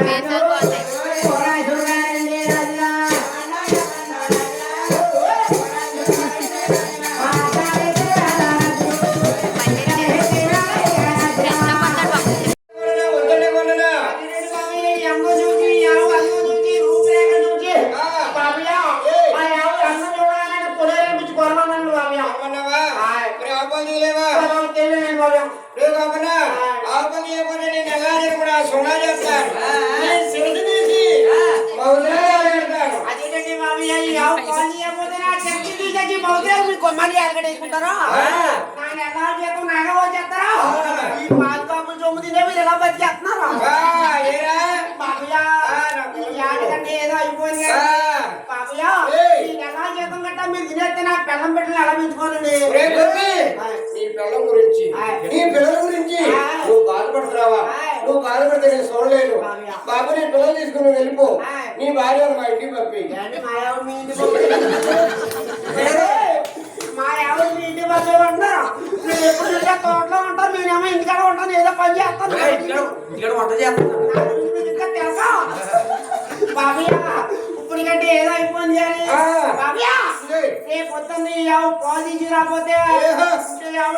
మీసాలు ఏమన్నా నేను ఎలా కూడా సున్నా చేస్తాను మళ్ళీ ఎక్కడేసుకుంటారా నాన్న ఎలా చేస్తాం నాగా వచ్చేస్తారా ఈ పాలు కాపులు సొమ్ము తినే మీరు ఎలా బతికేస్తున్నారా ఆ, ఏరా బాబుయా ఈ ఆటకంటే ఏదో అయిపోయింది ఆ, కదా. బాబుయా ఏయ్. ఈ నెలా జీతం గట్టా మీరు తినేస్తే నా పిల్లం బిడ్డలు ఎలా పెంచుకోనండి రే గోపి, నీ పిల్లల గురించి నీ పిల్లల గురించి నువ్వు బాధపడుతున్నావా నువ్వు బాధపడితే నేను చూడలేను బాబు నీ పిల్లలు తీసుకుని నువ్వు వెళ్ళిపో నీ భార్య మా ఇంటికి పంపి ఏంటి మా ఆవిడ మీ ఇంటికి మీరు ఎప్పుడు చూసినా తోటలో ఉంటారు నేనేమో ఇంటికాడ ఉంటాను ఏదో పని చేస్తాను ఇక్కడ వంట చేస్తున్నాను నా గురించి మీకు ఇంకా తెలుసా బాబయ్య ఇప్పుడు కంటే ఏదో అయిపోయింది ఆ. బాబయ్య. రేపు పొద్దున్న యావ పాలు తీసి రాకపోతే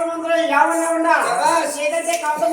మందిలో యాభై ఉండా శభాష్. ఏదైతే కవసం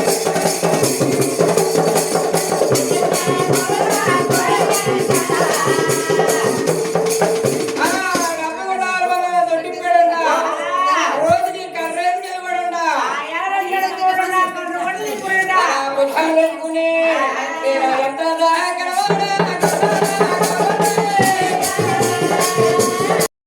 con los gunes,